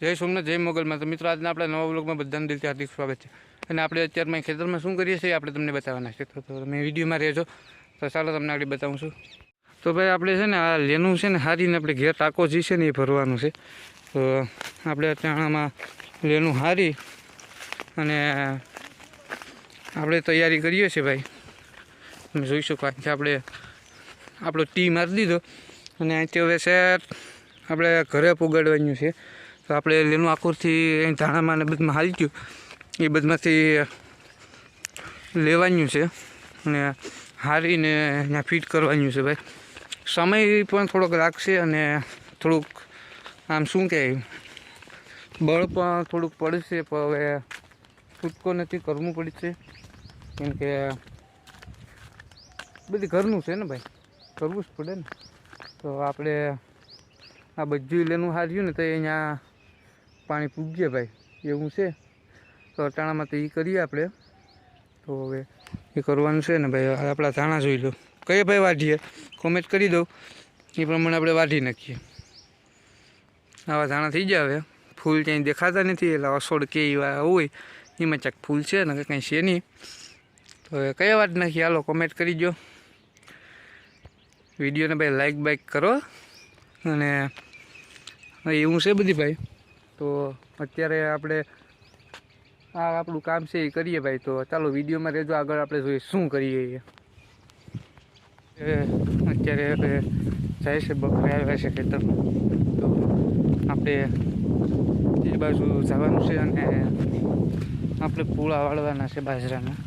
જય સોમનાથ, જય મોગલમાં. તો મિત્રો, આજના આપણા નવા બ્લોગમાં બધાને દિલથી હાર્દિક સ્વાગત છે. અને આપણે અત્યારમાં ખેતરમાં શું કરીએ છીએ આપણે તમને બતાવવાના છે. તો તમે વિડીયોમાં રહેજો. તો ચાલો તમને આગળ બતાવું છું. તો ભાઈ, આપણે છે ને આ લેનું છે ને હારીને આપણે ઘેર ટાંકો જે છે ને એ ભરવાનું છે. તો આપણે અત્યારમાં લેનું હારી અને આપણે તૈયારી કરીએ છીએ ભાઈ. તમે જોઈ શકો કે આપણે આપણો ટી મારી દીધો. અને અહીંથી હવે સેટ આપણે ઘરે પુગાડવાનું છે. તો આપણે લેનું આખુંથી અહીં ધાણામાં ને બધમાં હાલી ગયું. એ બધમાંથી લેવાનું છે અને હારીને અહીંયા ફિટ કરવાનું છે ભાઈ. સમય પણ થોડોક લાગશે અને થોડુંક આમ શું કહે બળ પણ થોડુંક પડશે, પણ હવે છૂટકો નથી, કરવું પડશે. કેમ કે બધી ઘરનું છે ને ભાઈ, કરવું જ પડે ને. તો આપણે આ બધું લેનું હાર્યું ને તો અહીંયા પાણી પૂગીએ ભાઈ, એવું છે. તો અટાણામાં તો એ કરીએ આપણે. તો હવે એ કરવાનું છે ને ભાઈ આપણા ધાણા જોઈ લો. કઈ ભાઈ વાઢીએ? કોમેન્ટ કરી દઉં એ પ્રમાણે આપણે વાઢી નાખીએ. આવા ધાણા થઈ જાય હવે. ફૂલ ક્યાંય દેખાતા નથી, એટલે અસોડ કે એવા હોય, એમાં ચાક ફૂલ છે ને કંઈ છે નહીં. તો હવે કયા વાત નાખીએ? હાલો કોમેન્ટ કરી દો વિડીયોને ભાઈ લાઈક બાઈક કરો. અને એવું છે બધી ભાઈ. તો અત્યારે આપણે આ આપણું કામ છે એ કરીએ ભાઈ. તો ચાલો વિડીયોમાં રહેજો, આગળ આપણે જોઈએ શું કરીએ એ. અત્યારે આપણે જાય છે બકરા આવ્યા છે ખેતરમાં. તો આપણે એ બાજુ જવાનું છે અને આપણે પૂળા વાળવાના છે બાજરાના.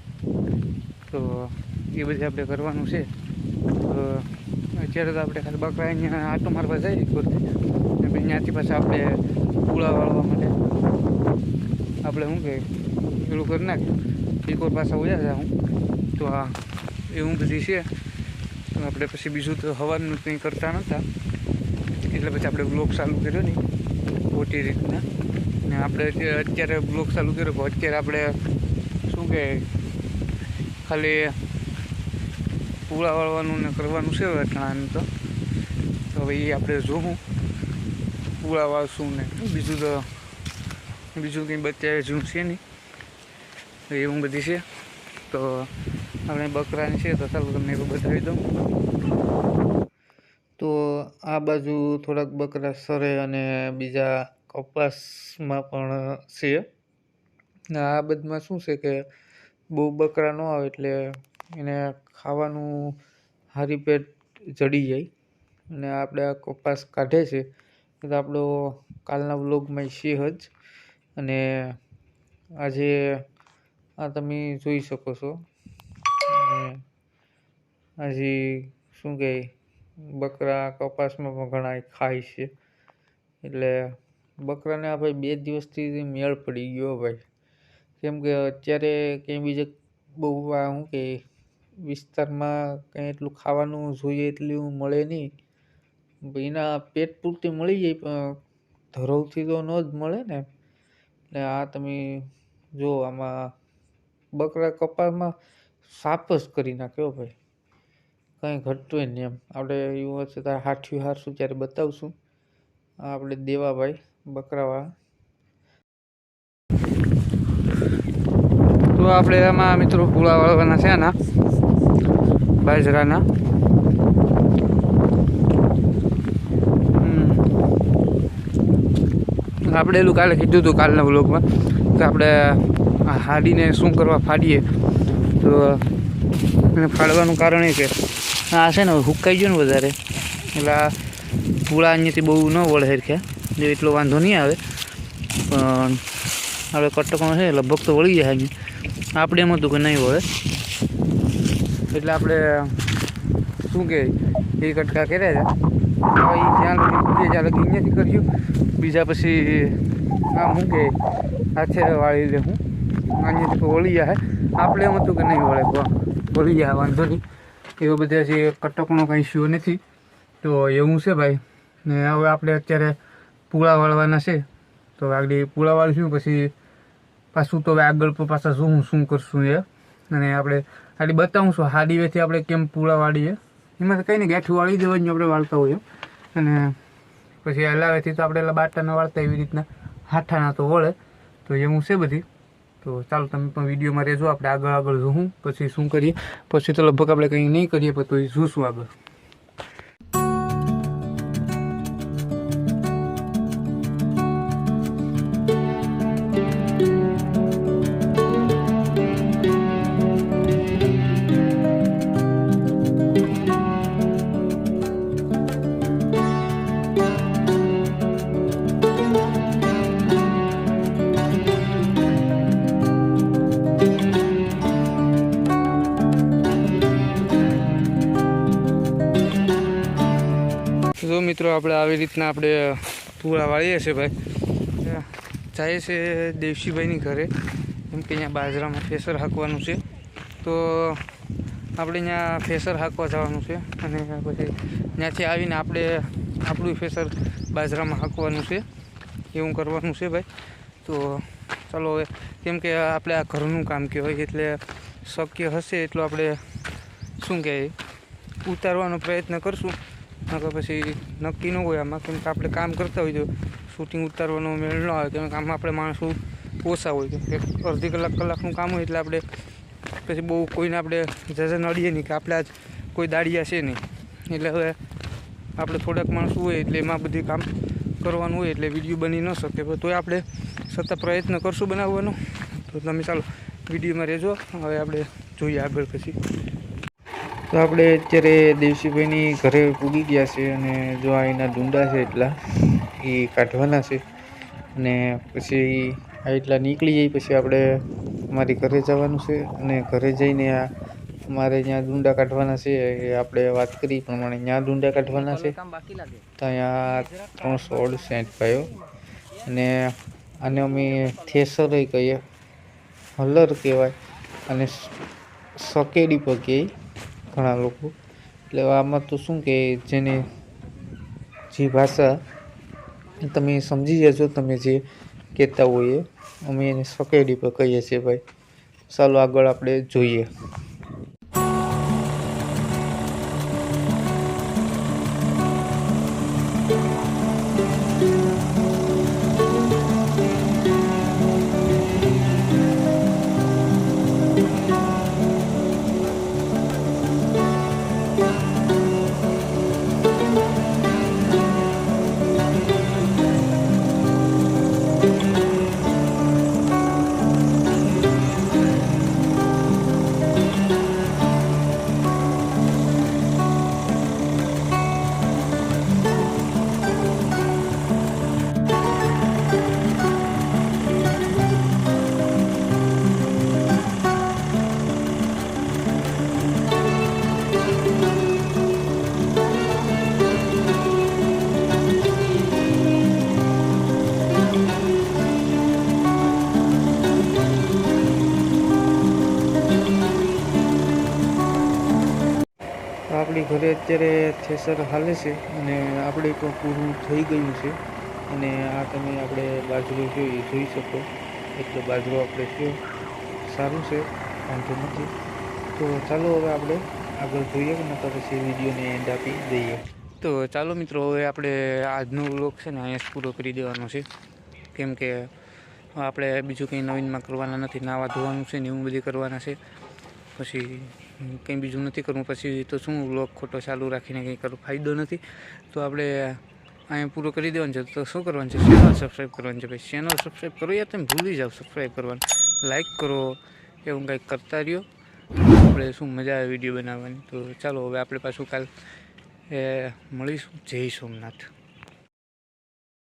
તો એ બધી આપણે કરવાનું છે. તો અત્યારે તો આપણે ખાલી બકરા અહીંયા આટો મારવા જઈએ ત્યાંથી પાછા આપણે પૂળા વાળવા માટે આપણે શું કહે પેલું કરી નાખ્યું ટીકોર પાછા ઉજા જા હું તો આ એવું બધી છે, આપણે પછી બીજું તો હવાનું કંઈ કરતા નહોતા. એટલે પછી આપણે બ્લોગ ચાલુ કર્યો નહીં ખોટી રીતના. ને આપણે અત્યારે- બ્લોક ચાલુ કર્યો, પણ અત્યારે આપણે શું કહે ખાલી પૂળા વાળવાનું ને કરવાનું છે તો. તો હવે એ આપણે જોવું. પૂળા વાળશું ને? બીજું તો? બીજું કંઈ બતાવે જેવું છે નહીં? એવું બધી છે. તો આપણે બકરાની છે તો ચાલો તમને એવું બતાવી દઉં. તો આ બાજુ થોડાક બકરા સરે અને બીજા કપાસમાં પણ છે. આ બધામાં શું છે કે બહુ બકરા ન આવે એટલે એને ખાવાનું હારી પેટ જડી જાય. અને આપણે આ કપાસ કાઢે છે. તો આપણો કાલના વ્લોગમાં છે જ. અને આજે આ તમે જોઈ શકો છો. આજે શું કહે બકરા કપાસમાં પણ ઘણા ખાય છે. એટલે બકરાને આ ભાઈ બે દિવસથી મેળ પડી ગયો ભાઈ. કેમ કે અત્યારે કંઈ બીજે બહુ શું કે, વિસ્તારમાં કંઈ એટલું ખાવાનું જોઈએ એટલું મળે નહીં. એના પેટ પૂરતી મળી જાય, પણ ધરોવથી તો ન જ મળે ને. એટલે આ તમે જો આમાં બકરા કપાસમાં સાપ જ કરી નાખ્યો ભાઈ. કંઈ ઘટતું નહીં એમ. આપણે એવું હશે ત્યારે હાઠ્યું હારશું ત્યારે બતાવશું. આપણે દેવાભાઈ બકરાવાળા. તો આપણે એમાં મિત્રો પૂળા વાળવાના છે આના, બાજરાના. આપણે એલું કાલે કીધું હતું કાલના બ્લોગમાં કે આપણે હાડીને શું કરવા ફાડીએ. તો એને ફાડવાનું કારણ એ કે આ છે ને હુકાઈ ગયું ને વધારે. એટલે આ પૂળા અહીંયાથી બહુ ન વળે હરખ્યા જો એટલો વાંધો નહીં આવે. પણ આપણે કટકમાં છે, લગભગ તો વળી જાય અહીંયા. આપણે એમ હતું કે નહીં વળે. એટલે આપણે શું કહે એ કટકા કર્યા ઈ જ્યાં લગી ત્યાં લગી અહીંયાથી કર્યું. બીજા પછી આમ શું કે હાથે વાળી લે હું. અહીંયાથી વળી જાય આપણે એમ હતું કે નહીં વળે વળી જાય વાંધો નહીં. એવો બધા જે કટકનો કંઈ શો નથી. તો એવું છે ભાઈ. ને હવે આપણે અત્યારે પૂળા વાળવાના છે. તો આગળ પૂળા વાળશું, પછી પાછું તો હવે આગળ પર પાછા શું શું કરશું એ. અને આપણે આટલી બતાવું છું હાડી વેથી આપણે કેમ પૂળા વાળીએ. એમાં કંઈ નહીં, ગાંઠું વાળી દેવાની આપણે વાળતા હોઈએ. અને પછી હલાવેથી તો આપણે બાટાને વાળતા એવી રીતના, હાથાના તો વળે. તો એવું છે બધી. તો ચાલો તમે પણ વિડીયોમાં રહેજો, આપણે આગળ આગળ જોઉં પછી શું કરીએ? પછી તો લગભગ આપણે કંઈ નહીં કરીએ, પણ તો જોશું આગળ. મિત્રો, આપણે આવી રીતના આપણે પૂરા વાળીએ છીએ ભાઈ. જાય છે દેવશીભાઈની ઘરે. એમ કે અહીંયા બાજરામાં ફેસર હાંકવાનું છે. તો આપણે અહીંયા ફેસર હાંકવા જવાનું છે અને પછી ત્યાંથી આવીને આપણે આપણું ફેસર બાજરામાં હાંકવાનું છે. એવું કરવાનું છે ભાઈ. તો ચાલો હવે, કેમ કે આપણે આ ઘરનું કામ કહેવાય એટલે શક્ય હશે એટલું આપણે શું કહેવાય? ઉતારવાનો પ્રયત્ન કરશું. નકર પછી નક્કી ન હોય આમાં, કેમ કે આપણે કામ કરતા હોય તો શૂટિંગ ઉતારવાનો મેળ ન આવે, કેમ કે આમાં આપણે માણસો ઓછા હોય કે અડધી કલાક કલાકનું કામ હોય એટલે આપણે પછી બહુ કોઈને આપણે જજા નડીએ નહીં કે આપણે આજ કોઈ દાડિયા છે નહીં. એટલે હવે આપણે થોડાક માણસો હોય એટલે એમાં બધી કામ કરવાનું હોય એટલે વીડિયો બની ન શકે. તોય આપણે સતત પ્રયત્ન કરશું બનાવવાનો. તો તમે ચાલો વિડીયોમાં રહેજો. હવે આપણે જોઈએ આગળ પછી. તો આપણે અત્યારે દેવસીભાઈની ઘરે પૂગી ગયા છે અને જો આ એના ડુંડા છે એટલા, એ કાઢવાના છે. અને પછી આ એટલા નીકળી જાય પછી આપણે અમારી ઘરે જવાનું છે અને ઘરે જઈને આ અમારે ત્યાં ડુંડા કાઢવાના છે, એ આપણે વાત કરી પ્રમાણે ત્યાં ડુંડા કાઢવાના છે. તો અહીંયા ત્રણસો અડસાઠ પાયો અને આને અમે થેસર કહીએ, હલર કહેવાય. અને સકેડી કહે ઘણા લોકો. એટલે આમાં તો શું કે જેને જે ભાષા તમે સમજી જશો, તમે જે કહેતા હોઈએ, અમે એને સકેડી પર કહીએ છીએ ભાઈ. ચાલો આગળ આપણે જોઈએ. આપણી ઘરે અત્યારે થેસર હાલે છે અને આપણે પણ પૂરું થઈ ગયું છે. અને આ તમે આપણે બાજરો જોઈએ જોઈ શકો. એટલે બાજરો આપણે છે, સારું છે, વાંધો નથી. તો ચાલો હવે આપણે આગળ જોઈએ કે નકર પછી વિડીયોને એન્ડ આપી દઈએ. તો ચાલો મિત્રો, હવે આપણે આજનો વ્લોગ છે ને અહીંયા પૂરો કરી દેવાનો છે. કેમ કે આપણે બીજું કંઈ નવીનમાં કરવાના નથી, નાવા ધોવાનું છે ને એવું બધી કરવાના છે. પછી કંઈ બીજું નથી કરવું પછી તો શું, વ્લોગ ખોટો ચાલુ રાખીને કંઈ કરવું ફાયદો નથી. તો આપણે અહીંયા પૂરો કરી દેવાનું છે. તો શું કરવાનું છે? ચેનલ સબસ્ક્રાઈબ કરવાનું છે ભાઈ. ચેનલ સબસ્ક્રાઈબ કરો યાર, તમે ભૂલી જાઓ સબસ્ક્રાઈબ કરવાનું. લાઇક કરો, એવું કંઈક કરતા રહ્યો. આપણે શું મજા આવે વીડિયો બનાવવાની? તો ચાલો, હવે આપણે પાછું કાલ, એ, મળીશું. જય સોમનાથ.